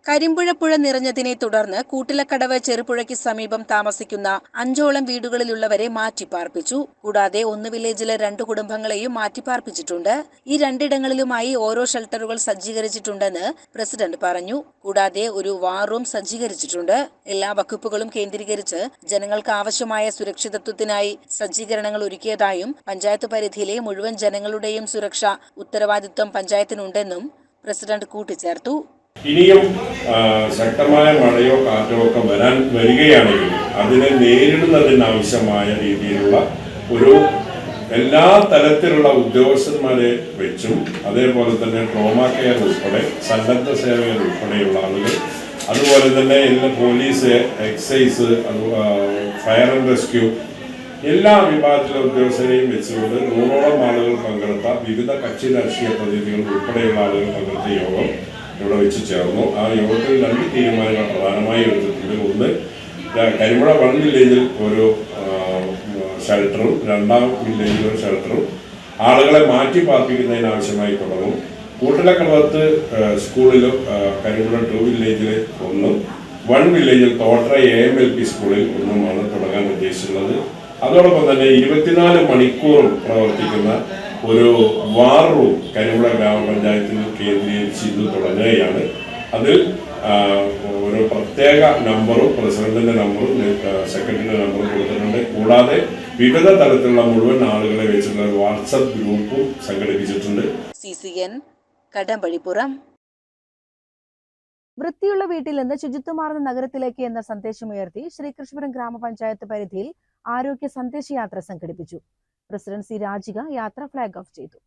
കരിമ്പുഴ പുഴ നിറഞ്ഞതിനെ തുടർന്ന് കൂട്ടിലക്കടവ് ചെറുപുഴയ്ക്ക് സമീപം താമസിക്കുന്ന അഞ്ചോളം വീടുകളിലുള്ളവരെ മാറ്റിപ്പാർപ്പിച്ചു. കൂടാതെ ഒന്ന് വില്ലേജിലെ രണ്ട് കുടുംബങ്ങളെയും മാറ്റിപ്പാർപ്പിച്ചിട്ടുണ്ട്. ഈ രണ്ടിടങ്ങളിലുമായി ഓരോ ഷെൽട്ടറുകൾ സജ്ജീകരിച്ചിട്ടുണ്ടെന്ന് പ്രസിഡന്റ് പറഞ്ഞു. കൂടാതെ ഒരു വാർ റൂം സജ്ജീകരിച്ചിട്ടുണ്ട്. എല്ലാ വകുപ്പുകളും കേന്ദ്രീകരിച്ച് ജനങ്ങൾക്ക് ആവശ്യമായ സുരക്ഷിതത്വത്തിനായി സജ്ജീകരണങ്ങൾ ഒരുക്കിയതായും പഞ്ചായത്ത് പരിധിയിലെ മുഴുവൻ ജനങ്ങളുടെയും സുരക്ഷ ഉത്തരവാദിത്വം പഞ്ചായത്തിനുണ്ടെന്നും പ്രസിഡന്റ് കൂട്ടിച്ചേർത്തു. ഇനിയും ശക്തമായ മഴയോ കാറ്റോ ഒക്കെ വരാൻ വരികയാണെങ്കിൽ അതിനെ നേരിടുന്നതിനാവശ്യമായ രീതിയിലുള്ള ഒരു എല്ലാ തരത്തിലുള്ള ഉദ്യോഗസ്ഥന്മാരെ വെച്ചും അതേപോലെ തന്നെ ട്രോമാ കെയർ ഉൾപ്പെടെ സന്നദ്ധ സേവകർ ഉൾപ്പെടെയുള്ള ആളുകൾ അതുപോലെ തന്നെ എല്ലാ police excise fire and rescue എല്ലാ വിഭാഗത്തിലെ ഉദ്യോഗസ്ഥരെയും വെച്ചുകൊണ്ട് നൂറോളം ആളുകൾ പങ്കെടുത്ത വിവിധ കക്ഷി രാഷ്ട്രീയ പ്രതിനിധികൾ ഉൾപ്പെടെയുള്ള ആളുകൾ പങ്കെടുത്ത യോഗം ഇവിടെ വെച്ച് ചേർന്നു. ആ യോഗത്തിൽ രണ്ട് തീരുമാനങ്ങൾ പ്രധാനമായി എടുത്തിട്ടുണ്ട് ഒന്ന് കരിമുള വൺ വില്ലേജിൽ ഒരു ഷെൽട്ടറും രണ്ടാം വില്ലേജിൽ ഒരു ഷെൽട്ടറും ആളുകളെ മാറ്റി പാർപ്പിക്കുന്നതിനാവശ്യമായി തുടങ്ങും. കൂട്ടിലക്കടവത്ത് സ്കൂളിലും കരിമുള ടു വില്ലേജിൽ ഒന്നും വൺ വില്ലേജിൽ Thottara A M L P സ്കൂളിൽ ഒന്നുമാണ് തുടങ്ങാൻ ഉദ്ദേശിക്കുന്നത് അതോടൊപ്പം തന്നെ ഇരുപത്തിനാല് മണിക്കൂറും പ്രവർത്തിക്കുന്ന ഒരു വാർ റൂം കരിമുള ഗ്രാമപഞ്ചായത്തിൽ കേന്ദ്രീകരിച്ച് ഇന്ന് തുടങ്ങുകയാണ്. അതിൽ ഒരു പ്രത്യേക നമ്പറും പ്രസിഡന്റിന്റെ നമ്പറും സെക്രട്ടറിയുടെ നമ്പറും കൊടുത്തിട്ടുണ്ട്. കൂടാതെ വിവിധ തരത്തിലുള്ള മുഴുവൻ ആളുകളെ വെച്ചിട്ടുള്ള ഒരു വാട്സപ്പ് ഗ്രൂപ്പും സംഘടിപ്പിച്ചിട്ടുണ്ട്. സി സി എൻ കടമ്പഴിപ്പുറം വൃത്തിയുള്ള വീട്ടിൽ നിന്ന് ശുചിത്വമാർന്ന നഗരത്തിലേക്ക് എന്ന സന്ദേശമുയർത്തി ശ്രീകൃഷ്ണപുരം ഗ്രാമപഞ്ചായത്ത് പരിധിയിൽ ആരോഗ്യ സന്ദേശയാത്ര സംഘടിപ്പിച്ചു. പ്രസിഡന്റ് രാജിക യാത്ര ഫ്ലാഗ് ഓഫ് ചെയ്തു.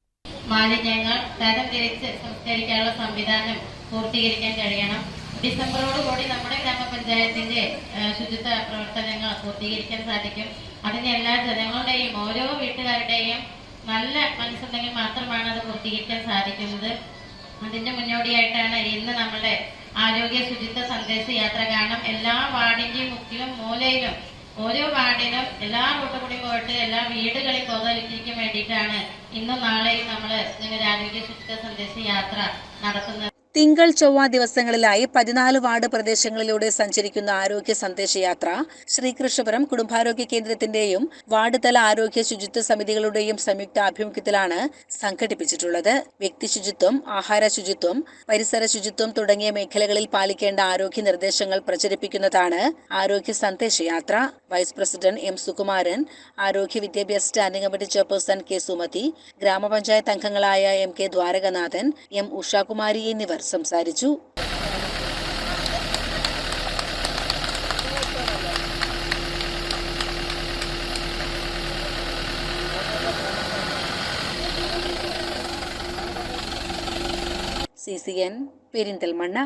മാലിന്യങ്ങൾ തരംതിരിച്ച് സംസ്കരിക്കാനുള്ള സംവിധാനം പൂർത്തീകരിക്കാൻ കഴിയണം. ഡിസംബറോട് കൂടി നമ്മുടെ ഗ്രാമപഞ്ചായത്തിന്റെ ശുചിത്വ പ്രവർത്തനങ്ങൾ പൂർത്തീകരിക്കാൻ സാധിക്കും. അതിന് എല്ലാ ജനങ്ങളുടെയും ഓരോ വീട്ടുകാരുടെയും നല്ല മനസ്സുണ്ടെങ്കിൽ മാത്രമാണ് അത് പൂർത്തീകരിക്കാൻ സാധിക്കുന്നത്. അതിന്റെ മുന്നോടിയായിട്ടാണ് ഇന്ന് നമ്മുടെ ആരോഗ്യ ശുചിത്വ സന്ദേശ യാത്ര കാരണം എല്ലാ വാർഡിന്റെയും മുക്കിലും മൂലയിലും ഓരോ വാർഡിലും എല്ലാ റൂട്ട് കൂടി പോയിട്ട് എല്ലാ വീടുകളിൽ ബോധവൽക്കരിക്കാൻ വേണ്ടിയിട്ടാണ് ഇന്നും നാളെയും നമ്മൾ ഇങ്ങനെ ആരോഗ്യ ശുചിത്വ സന്ദേശ യാത്ര നടത്തുന്നത്. തിങ്കൾ ചൊവ്വ ദിവസങ്ങളിലായി പതിനാല് വാർഡ് പ്രദേശങ്ങളിലൂടെ സഞ്ചരിക്കുന്ന ആരോഗ്യ സന്ദേശയാത്ര ശ്രീകൃഷ്ണപുരം കുടുംബാരോഗ്യ കേന്ദ്രത്തിന്റെയും വാർഡ് തല ആരോഗ്യ ശുചിത്വ സമിതികളുടെയും സംയുക്ത ആഭിമുഖ്യത്തിലാണ് സംഘടിപ്പിച്ചിട്ടുള്ളത്. വ്യക്തി ശുചിത്വം ആഹാര ശുചിത്വം പരിസര ശുചിത്വം തുടങ്ങിയ മേഖലകളിൽ പാലിക്കേണ്ട ആരോഗ്യ നിർദ്ദേശങ്ങൾ പ്രചരിപ്പിക്കുന്നതാണ് ആരോഗ്യ സന്ദേശയാത്ര. വൈസ് പ്രസിഡന്റ് എം സുകുമാരൻ ആരോഗ്യ വിദ്യാഭ്യാസ standing committee chairperson K Sumathi ഗ്രാമപഞ്ചായത്ത് അംഗങ്ങളായ M K Dwarakanathan M Ushakumari എന്നിവർ സംസാരിച്ചു. C C Perinthalmanna.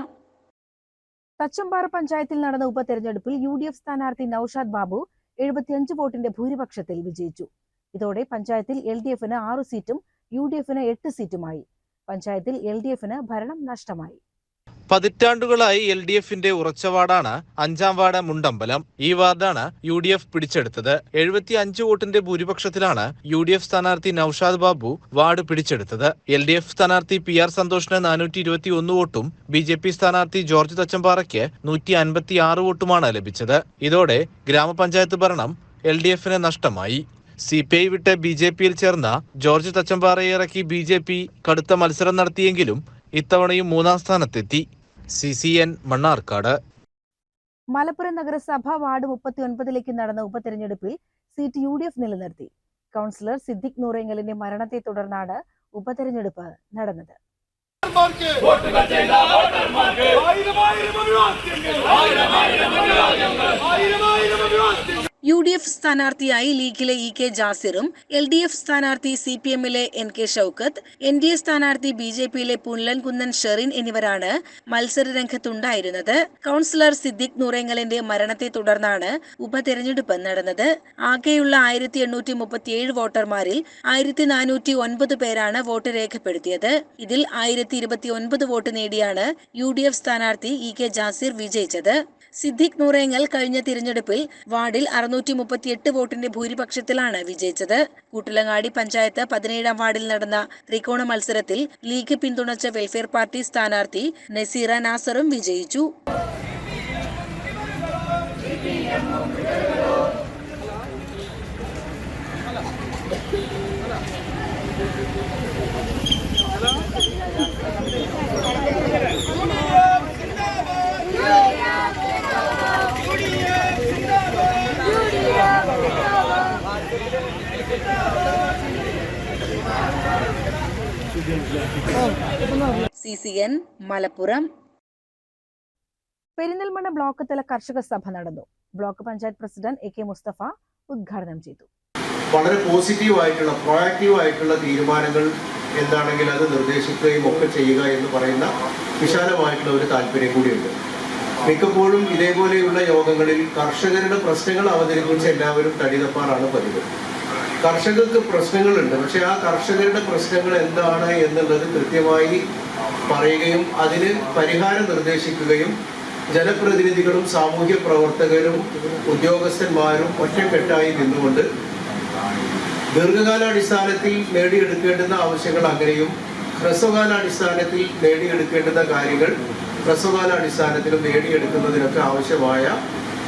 തച്ചമ്പാറ പഞ്ചായത്തിൽ നടന്ന ഉപതെരഞ്ഞെടുപ്പിൽ യു ഡി എഫ് സ്ഥാനാർത്ഥി നൌഷാദ് ബാബു എഴുപത്തിയഞ്ച് വോട്ടിന്റെ ഭൂരിപക്ഷത്തിൽ വിജയിച്ചു. ഇതോടെ പഞ്ചായത്തിൽ എൽ ഡി എഫിന് ആറു സീറ്റും യു ഡി എഫിന് എട്ട് സീറ്റുമായി. പഞ്ചായത്തിൽ എൽ ഡി എഫിന് ഭരണം നഷ്ടമായി. പതിറ്റാണ്ടുകളായി എൽ ഡി എഫിന്റെ ഉറച്ച വാർഡാണ് അഞ്ചാം വാർഡ് മുണ്ടമ്പലം. ഈ വാർഡാണ് യു ഡി എഫ് പിടിച്ചെടുത്തത്. എഴുപത്തി അഞ്ച് വോട്ടിന്റെ ഭൂരിപക്ഷത്തിലാണ് യു ഡി എഫ് സ്ഥാനാർത്ഥി നൌഷാദ് ബാബു വാർഡ് പിടിച്ചെടുത്തത്. എൽ ഡി എഫ് സ്ഥാനാർത്ഥി പി ആർ സന്തോഷിന് നാനൂറ്റി ഇരുപത്തി ഒന്ന് വോട്ടും ബി ജെ പി സ്ഥാനാർത്ഥി ജോർജ് തച്ചമ്പാറയ്ക്ക് നൂറ്റി അൻപത്തി ആറ് വോട്ടുമാണ് ലഭിച്ചത്. ഇതോടെ ഗ്രാമപഞ്ചായത്ത് ഭരണം എൽ ഡി എഫിന് നഷ്ടമായി. സി പി ഐ വിട്ട് ബി ജെ പിയിൽ ചേർന്ന ജോർജ് തച്ചമ്പാറയെ ഇറക്കി ബി ജെ പി കടുത്ത മത്സരം നടത്തിയെങ്കിലും ഇത്തവണയും മൂന്നാം സ്ഥാനത്തെത്തി. C C N Mannarkkad. Malappuram നഗരസഭ വാർഡ് മുപ്പത്തി ഒൻപതിലേക്ക് നടന്ന ഉപതെരഞ്ഞെടുപ്പിൽ സീറ്റ് യു ഡി എഫ് നിലനിർത്തി. കൗൺസിലർ സിദ്ദിഖ് നൂറേങ്കലിന്റെ മരണത്തെ തുടർന്നാണ് ഉപതെരഞ്ഞെടുപ്പ് നടന്നത്. യു ഡി എഫ് സ്ഥാനാർത്ഥിയായി ലീഗിലെ ഇ കെ ജാസിറും എൽ ഡി എഫ് സ്ഥാനാർത്ഥി സി പി എമ്മിലെ N K Shoukath N D A സ്ഥാനാർത്ഥി ബി ജെ പിയിലെ പുൻലൻ കുന്നൻ ഷെറിൻ എന്നിവരാണ് മത്സര രംഗത്തുണ്ടായിരുന്നത്. കൗൺസിലർ സിദ്ദിഖ് നൂറേങ്ങലിന്റെ മരണത്തെ തുടർന്നാണ് ഉപതെരഞ്ഞെടുപ്പ് നടന്നത്. ആകെയുള്ള ആയിരത്തി എണ്ണൂറ്റി മുപ്പത്തിയേഴ് വോട്ടർമാരിൽ ആയിരത്തി നാനൂറ്റി ഒൻപത് പേരാണ് വോട്ട് രേഖപ്പെടുത്തിയത്. ഇതിൽ ആയിരത്തി ഇരുപത്തി ഒൻപത് വോട്ട് നേടിയാണ് യു ഡി എഫ് സ്ഥാനാർത്ഥി ഇ കെ ജാസിർ വിജയിച്ചത്. സിദ്ദിഖ് നൂറേങ്ങൽ കഴിഞ്ഞ തിരഞ്ഞെടുപ്പിൽ വാർഡിൽ അറുന്നൂറ്റി മുപ്പത്തിയെട്ട് വോട്ടിന്റെ ഭൂരിപക്ഷത്തിലാണ് വിജയിച്ചത്. കൂട്ടിലങ്ങാടി പഞ്ചായത്ത് പതിനേഴാം വാർഡിൽ നടന്ന ത്രികോണ മത്സരത്തിൽ ലീഗ് പിന്തുണച്ച വെൽഫെയർ പാർട്ടി സ്ഥാനാർത്ഥി നസീറ നാസറും വിജയിച്ചു. C C N Malappuram. Perinthalmanna block തല കർഷക സഭ നടന്നു. Block panchayat president A K Musthafa ഉദ്ഘാടനം ചെയ്തു. വളരെ പോസിറ്റീവ് ആയിട്ടുള്ള പ്രൊയാക്റ്റീവ് ആയിട്ടുള്ള തീരുമാനങ്ങൾ എന്താണെങ്കിൽ അത് നിർദ്ദേശിക്കുകയും ഒക്കെ ചെയ്യുക എന്ന് പറയുന്ന വിശാലമായിട്ടുള്ള ഒരു താല്പര്യം കൂടിയുണ്ട്. മിക്കപ്പോഴും ഇതേപോലെയുള്ള യോഗങ്ങളിൽ കർഷകരുടെ പ്രശ്നങ്ങൾ അവതരിപ്പിച്ച് എല്ലാവരും തടിതപ്പാറാണ് പതിവ്. കർഷകർക്ക് പ്രശ്നങ്ങളുണ്ട്. പക്ഷെ ആ കർഷകരുടെ പ്രശ്നങ്ങൾ എന്താണ് എന്നുള്ളത് കൃത്യമായി പറയുകയും അതിന് പരിഹാരം നിർദ്ദേശിക്കുകയും ജനപ്രതിനിധികളും സാമൂഹ്യ പ്രവർത്തകരും ഉദ്യോഗസ്ഥന്മാരും ഒറ്റക്കെട്ടായി നിന്നുകൊണ്ട് ദീർഘകാലാടിസ്ഥാനത്തിൽ നേടിയെടുക്കേണ്ടുന്ന ആവശ്യങ്ങൾ അങ്ങനെയും ഹ്രസ്വകാലാടിസ്ഥാനത്തിൽ നേടിയെടുക്കേണ്ടുന്ന കാര്യങ്ങൾ ഹ്രസ്വകാലാടിസ്ഥാനത്തിലും നേടിയെടുക്കുന്നതിനൊക്കെ ആവശ്യമായ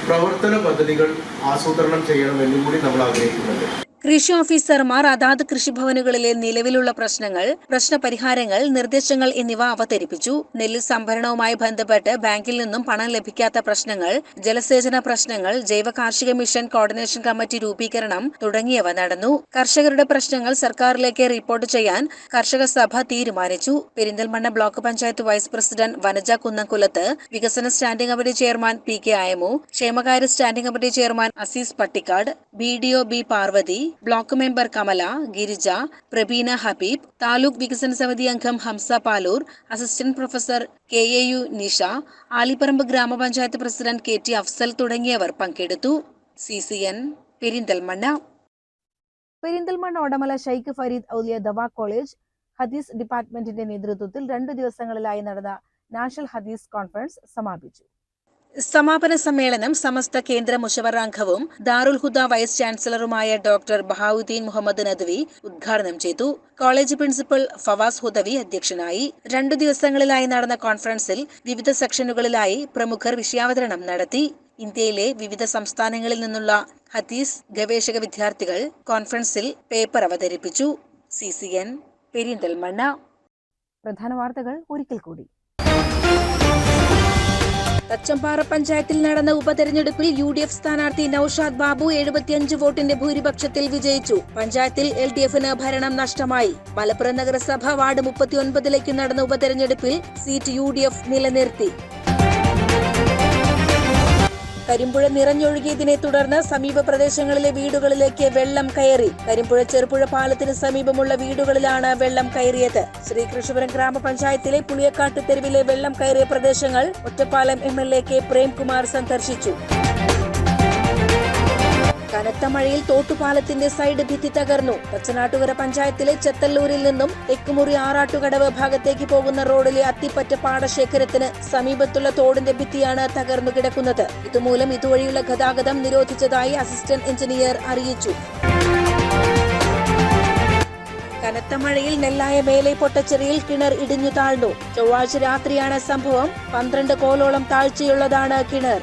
പ്രവർത്തന പദ്ധതികൾ ആസൂത്രണം ചെയ്യണമെന്നും കൂടി നമ്മൾ ആഗ്രഹിക്കുന്നുണ്ട്. കൃഷി ഓഫീസർമാർ അതാത് കൃഷിഭവനുകളിലെ നിലവിലുള്ള പ്രശ്നങ്ങൾ പ്രശ്നപരിഹാരങ്ങൾ നിർദ്ദേശങ്ങൾ എന്നിവ അവതരിപ്പിച്ചു. നെല്ല് സംഭരണവുമായി ബന്ധപ്പെട്ട് ബാങ്കിൽ നിന്നും പണം ലഭിക്കാത്ത പ്രശ്നങ്ങൾ ജലസേചന പ്രശ്നങ്ങൾ ജൈവ കാർഷിക മിഷൻ കോർഡിനേഷൻ കമ്മിറ്റി രൂപീകരണം തുടങ്ങിയവ നടന്നു. കർഷകരുടെ പ്രശ്നങ്ങൾ സർക്കാരിലേക്ക് റിപ്പോർട്ട് ചെയ്യാൻ കർഷക സഭ തീരുമാനിച്ചു. Perinthalmanna block panchayat vice president Vanaja Kunnamkulath വികസന standing committee chairman P K Ayamu ക്ഷേമകാര്യ standing committee chairman Azeez Pattikkad B D O B Parvathi block member Kamala Girija Prabeena Habeeb taluk വികസന സമിതി അംഗം Hamsa Paloor assistant professor K A U Nisha Alipparamba ഗ്രാമപഞ്ചായത്ത് president K T Afsal തുടങ്ങിയവർ പങ്കെടുത്തു. C C N Perinthalmanna. Perinthalmanna Odamala Sheikh Fareed Auliya Dawa college ഹദീസ് ഡിപ്പാർട്ട്മെന്റിന്റെ നേതൃത്വത്തിൽ രണ്ടു ദിവസങ്ങളിലായി നടന്ന നാഷണൽ ഹദീസ് കോൺഫറൻസ് സമാപിച്ചു. സമാപന സമ്മേളനം സമസ്ത കേന്ദ്ര മുഷവർ അംഗവും ദാറുൽ ഹുദ വൈസ് ചാൻസലറുമായ ഡോക്ടർ ബഹാവുദ്ദീൻ മുഹമ്മദ് നദ്വി ഉദ്ഘാടനം ചെയ്തു. കോളേജ് പ്രിൻസിപ്പൽ ഫവാസ് ഹുദവി അധ്യക്ഷനായി. രണ്ടു ദിവസങ്ങളിലായി നടന്ന കോൺഫറൻസിൽ വിവിധ സെക്ഷനുകളിലായി പ്രമുഖർ വിഷയാവതരണം നടത്തി. ഇന്ത്യയിലെ വിവിധ സംസ്ഥാനങ്ങളിൽ നിന്നുള്ള ഹദീസ് ഗവേഷക വിദ്യാർത്ഥികൾ കോൺഫറൻസിൽ പേപ്പർ അവതരിപ്പിച്ചു. C C N Perinthalmanna. പ്രധാന വാർത്തകൾ ഒരിക്കൽ കൂടി. തച്ചമ്പാറ പഞ്ചായത്തിൽ നടന്ന ഉപതെരഞ്ഞെടുപ്പിൽ യു ഡി എഫ് സ്ഥാനാർത്ഥി നൌഷാദ് ബാബു എഴുപത്തിയഞ്ച് വോട്ടിന്റെ ഭൂരിപക്ഷത്തിൽ വിജയിച്ചു. പഞ്ചായത്തിൽ എൽ ഡി എഫിന് ഭരണം നഷ്ടമായി. മലപ്പുറം നഗരസഭ വാർഡ് മുപ്പത്തിയൊൻപതിലേക്ക് നടന്ന ഉപതെരഞ്ഞെടുപ്പിൽ സീറ്റ് യു ഡി എഫ് നിലനിർത്തി. കരിമ്പുഴ നിറഞ്ഞൊഴുകിയതിനെ തുടർന്ന് സമീപ പ്രദേശങ്ങളിലെ വീടുകളിലേക്ക് വെള്ളം കയറി. കരിമ്പുഴ ചെറുപുഴ പാലത്തിന് സമീപമുള്ള വീടുകളിലാണ് വെള്ളം കയറിയത്. ശ്രീകൃഷ്ണപുരം ഗ്രാമപഞ്ചായത്തിലെ പുളിയക്കാട്ട് തെരുവിലെ വെള്ളം കയറിയ പ്രദേശങ്ങൾ Ottapalam M L A K Premkumar സന്ദർശിച്ചു. കനത്ത മഴയിൽ തോട്ടുപാലത്തിന്റെ സൈഡ് ഭിത്തി തകർന്നു. പച്ചനാട്ടുകര പഞ്ചായത്തിലെ ചെത്തല്ലൂരിൽ നിന്നും തെക്കുമുറി ആറാട്ടുകടവ് ഭാഗത്തേക്ക് പോകുന്ന റോഡിലെ അത്തിപ്പറ്റ പാടശേഖരത്തിന് സമീപത്തുള്ള തോടിന്റെ ഭിത്തിയാണ് തകർന്നു കിടക്കുന്നത്. ഇതുമൂലം ഇതുവഴിയുള്ള ഗതാഗതം നിരോധിച്ചതായി അസിസ്റ്റന്റ് എഞ്ചിനീയർ അറിയിച്ചു. കനത്ത മഴയിൽ നെല്ലായ മേലെ പൊട്ടച്ചെറിയിൽ കിണർ ഇടിഞ്ഞു താഴ്ന്നു. ചൊവ്വാഴ്ച രാത്രിയാണ് സംഭവം. പന്ത്രണ്ട് കോലോളം താഴ്ചയുള്ളതാണ് കിണർ.